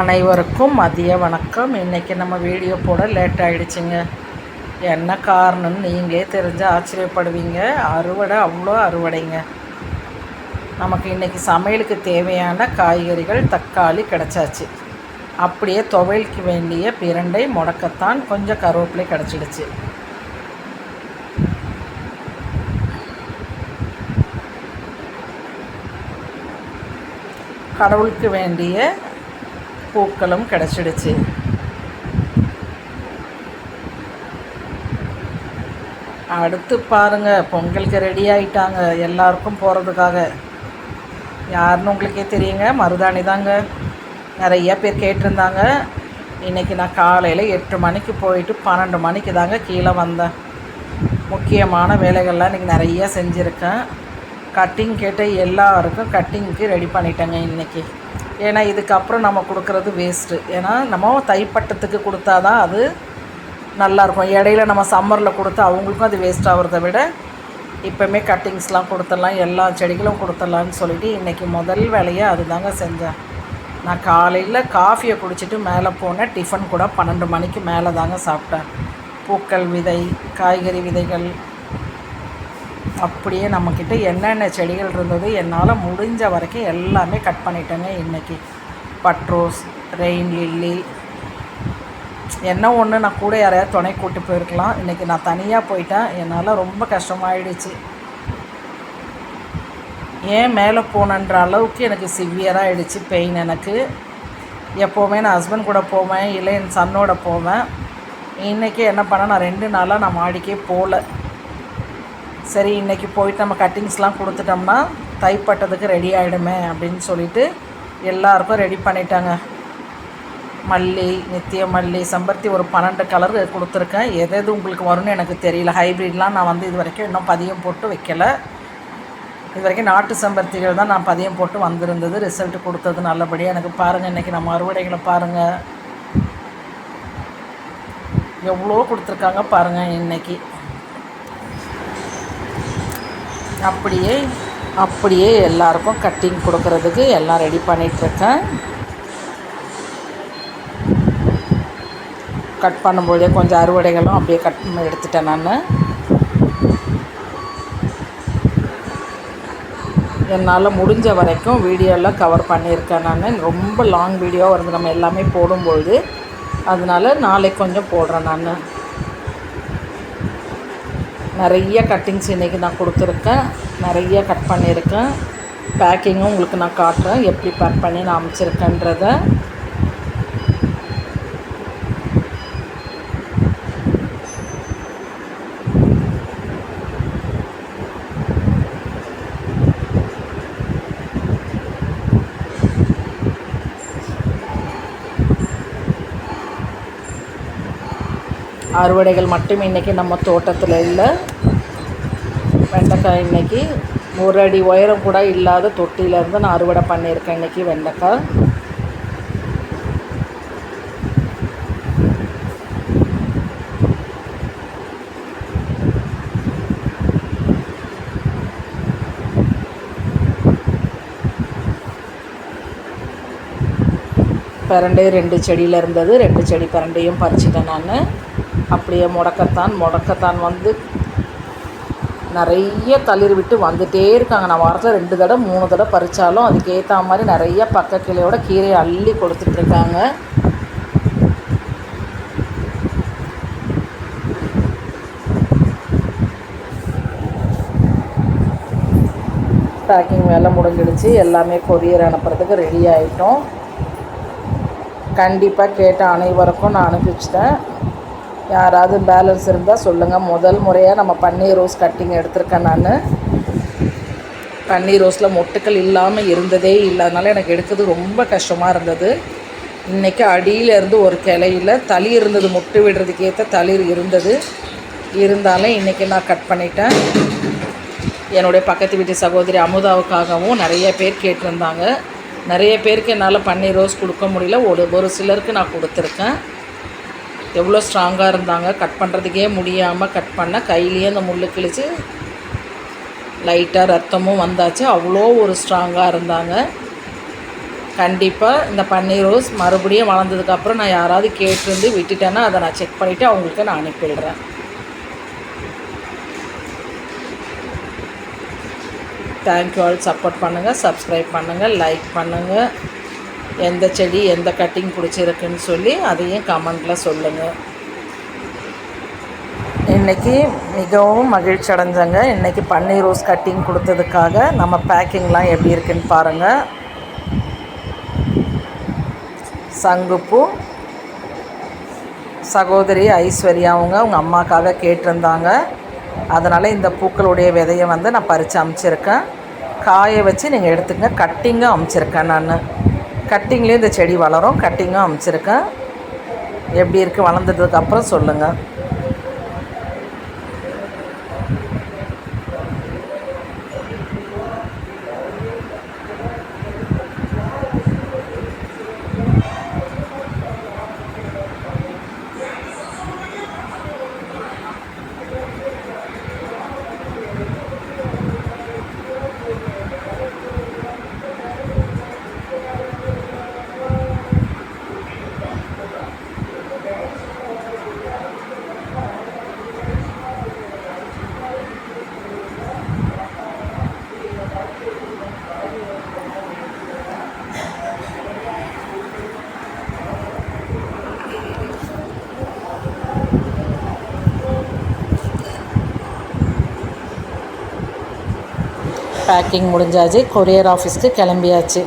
அனைவருக்கும் மதிய வணக்கம். இன்றைக்கி நம்ம வீடியோ போட லேட் ஆகிடுச்சிங்க என்ன காரணம்னு நீங்களே தெரிஞ்சு ஆச்சரியப்படுவீங்க. அறுவடை அவ்வளோ அறுவடைங்க. நமக்கு இன்றைக்கி சமையலுக்கு தேவையான காய்கறிகள் தக்காளி கிடச்சாச்சு. அப்படியே துவையலுக்கு வேண்டிய பிரண்டை முடக்கத்தான் கொஞ்சம் கருவேப்பிலை கிடச்சிடுச்சு. கடவுளுக்கு வேண்டிய பூக்களும் கிடச்சிடுச்சு. அடுத்து பாருங்கள் பொங்கலுக்கு ரெடி ஆகிட்டாங்க எல்லாருக்கும் போகிறதுக்காக யாருன்னு உங்களுக்கே தெரியுங்க மருதாணி தாங்க நிறைய பேர் கேட்டிருந்தாங்க. இன்றைக்கி நான் காலையில் எட்டு மணிக்கு போயிட்டு பன்னெண்டு மணிக்கு தாங்க கீழே வந்தேன். முக்கியமான வேலைகள்லாம் இன்றைக்கி நிறைய செஞ்சுருக்கேன். கட்டிங் கேட்ட எல்லாருக்கும் கட்டிங்க்கு ரெடி பண்ணிட்டேங்க இன்றைக்கி ஏன்னா இதுக்கப்புறம் நம்ம கொடுக்குறது வேஸ்ட்டு ஏன்னா நம்ம தைப்பட்டத்துக்கு கொடுத்தா தான் அது நல்லாயிருக்கும். இடையில நம்ம சம்மரில் கொடுத்து அவங்களுக்கும் அது வேஸ்ட் ஆகிறத விட இப்போமே கட்டிங்ஸ்லாம் கொடுத்துடலாம் எல்லா செடிகளும் கொடுத்துடலான்னு சொல்லிட்டு இன்றைக்கி முதல் வேலையை அது தாங்க செஞ்சேன். நான் காலையில் காஃபியை குடிச்சிட்டு மேலே போனேன் டிஃபன் கூட பன்னெண்டு மணிக்கு மேலே தாங்க சாப்பிட்டேன். பூக்கள் விதை காய்கறி விதைகள் அப்படியே நம்மக்கிட்ட என்னென்ன செடிகள் இருந்தது என்னால் முடிஞ்ச வரைக்கும் எல்லாமே கட் பண்ணிட்டேங்க இன்றைக்கி பட்ரோஸ் ரெயின் லில்லி என்ன ஒன்று நான் கூட யாரையாவது துணை கூட்டி போயிருக்கலாம். இன்றைக்கி நான் தனியாக போயிட்டேன். என்னால் ரொம்ப கஷ்டமாயிடுச்சு. ஏன் மேலே போனன்ற அளவுக்கு எனக்கு சிவியராக ஆகிடுச்சு பெயின் எனக்கு. எப்போவுமே நான் ஹஸ்பண்ட் கூட போவேன் இல்லை என் சன்னோட போவேன். இன்றைக்கி என்ன பண்ண நான் ரெண்டு நாளாக நான் மாடிக்கே போகல சரி இன்றைக்கி போயிட்டு நம்ம கட்டிங்ஸ்லாம் கொடுத்துட்டோம்னா தைப்பட்டதுக்கு ரெடி ஆகிடுமே அப்படின்னு சொல்லிட்டு எல்லாருக்கும் ரெடி பண்ணிட்டாங்க. மல்லி நித்திய மல்லி செம்பருத்தி ஒரு பன்னெண்டு கலர் கொடுத்துருக்கேன். எது எது உங்களுக்கு வரும்னு எனக்கு தெரியல. ஹைப்ரிட்லாம் நான் வந்து இது வரைக்கும் இன்னும் பதியம் போட்டு வைக்கலை. இது வரைக்கும் நாட்டு செம்பருத்திகள் தான் நான் பதியம் போட்டு வந்திருந்தது. ரிசல்ட் கொடுத்தது நல்லபடியாக எனக்கு பாருங்கள் இன்றைக்கி நம்ம அறுவடைகளை பாருங்கள் எவ்வளோ கொடுத்துருக்காங்க பாருங்கள் இன்றைக்கி அப்படியே அப்படியே எல்லாருக்கும் கட்டிங் கொடுக்கறதுக்கு எல்லாம் ரெடி பண்ணிகிட்ருக்கேன் கட் பண்ணும்போதே கொஞ்சம் அறுவடைகளும் அப்படியே கட் பண்ணி எடுத்துட்டேன் நான். என்னால் முடிஞ்ச வரைக்கும் வீடியோலாம் கவர் பண்ணியிருக்கேன் நான். ரொம்ப லாங் வீடியோ வருது நம்ம எல்லாமே போடும்பொழுது அதனால் நாளைக்கு கொஞ்சம் போடுறேன் நான். நிறைய கட்டிங்ஸ் இன்றைக்கி நான் கொடுத்துருக்கேன். நிறைய கட் பண்ணியிருக்கேன். பேக்கிங்கும் உங்களுக்கு நான் காட்டுறேன். எப்படி பேக் பண்ணி நான் அமைச்சிருக்கேன்றதை. அறுவடைகள் மட்டும் இன்றைக்கி நம்ம தோட்டத்தில் இல்லை. வெண்டைக்காய் இன்றைக்கி ஒரு அடி உயரம் கூட இல்லாத தொட்டியிலேருந்து நான் அறுவடை பண்ணியிருக்கேன் இன்றைக்கி வெண்டைக்காய். பிரண்டை ரெண்டு செடியில் இருந்தது. ரெண்டு செடி பரண்டையும் பறிச்சிட்டேன் நான். அப்படியே முடக்கத்தான் முடக்கத்தான் வந்து நிறைய தளிர் விட்டு வந்துகிட்டே இருக்காங்க. நான் வாரத்தில் ரெண்டு தடவை மூணு தடவை பறித்தாலும் அதுக்கேற்ற மாதிரி நிறைய பக்க கிளையோட கீரையை அள்ளி கொடுத்துட்ருக்காங்க பேக்கிங் வேலை முடிஞ்சிடுச்சு. எல்லாமே கொரியர் அனுப்புறதுக்கு ரெடி ஆகிட்டோம் கண்டிப்பாக கேட்ட அனைவருக்கும் நான் அனுப்பிச்சிட்டேன். யாராவது பேலன்ஸ் இருந்தால் சொல்லுங்கள் முதல் முறையாக நம்ம பன்னீர் ரோஸ் கட்டிங் எடுத்திருக்கேன் நான். பன்னீர் ரோஸில் மொட்டுக்கள் இல்லாமல் இருந்ததே இல்லை. அதனால் எனக்கு எடுக்கிறது ரொம்ப கஷ்டமாக இருந்தது. இன்றைக்கி அடியிலேருந்து ஒரு கிளையில் தளிர் இருந்தது. மொட்டு விடுறதுக்கு ஏற்ற தளிர் இருந்தது. இருந்தாலும் இன்றைக்கி நான் கட் பண்ணிட்டேன். என்னுடைய பக்கத்து வீட்டு சகோதரி அமுதாவுக்காகவும் நிறைய பேர் கேட்டிருந்தாங்க. நிறைய பேருக்கு என்னால் பன்னீர் ரோஸ் கொடுக்க முடியல. ஒரு ஒரு சிலருக்கு நான் கொடுத்துருக்கேன். எவ்வளோ ஸ்ட்ராங்காக இருந்தாங்க கட் பண்ணுறதுக்கே முடியாமல் கட் பண்ண கையிலேயே அந்த முள் கிழிச்சு லைட்டாக ரத்தமும் வந்தாச்சு. அவ்வளோ ஒரு ஸ்ட்ராங்காக இருந்தாங்க. கண்டிப்பாக இந்த பன்னீர் ரோஸ் மறுபடியும் வளர்ந்ததுக்கப்புறம் நான் யாராவது கேட்டிருந்து விட்டுட்டேன்னா அதை நான் செக் பண்ணிவிட்டு அவங்களுக்கு நான் அனுப்பிடுறேன் தேங்க்யூ ஆல் சப்போர்ட் பண்ணுங்கள் சப்ஸ்கிரைப் பண்ணுங்கள் லைக் பண்ணுங்கள் எந்த செடி எந்த கட்டிங் பிடிச்சிருக்குன்னு சொல்லி அதையும் கமெண்டில் சொல்லுங்கள் இன்றைக்கி மிகவும் மகிழ்ச்சி அடைஞ்சங்க. இன்றைக்கி பன்னீர் ரோஸ் கட்டிங் கொடுத்ததுக்காக நம்ம பேக்கிங்லாம் எப்படி இருக்குன்னு பாருங்கள் சங்குப்பூ சகோதரி ஐஸ்வர்யா அவங்க அவங்க அம்மாக்காக கேட்டிருந்தாங்க. அதனால் இந்த பூக்களுடைய விதையை வந்து நான் பறித்து அமைச்சிருக்கேன். காய வச்சு நீங்கள் எடுத்துக்கங்க. கட்டிங்கும் அமைச்சிருக்கேன் நான். கட்டிங்லேயும் இந்த செடி வளரும். கட்டிங்கும் அமைச்சிருக்கேன். எப்படி இருக்குது வளர்ந்ததுக்கப்புறம் சொல்லுங்கள் பேக்கிங் முடிஞ்சாச்சு. கொரியர் ஆஃபீஸ்க்கு கிளம்பியாச்சு.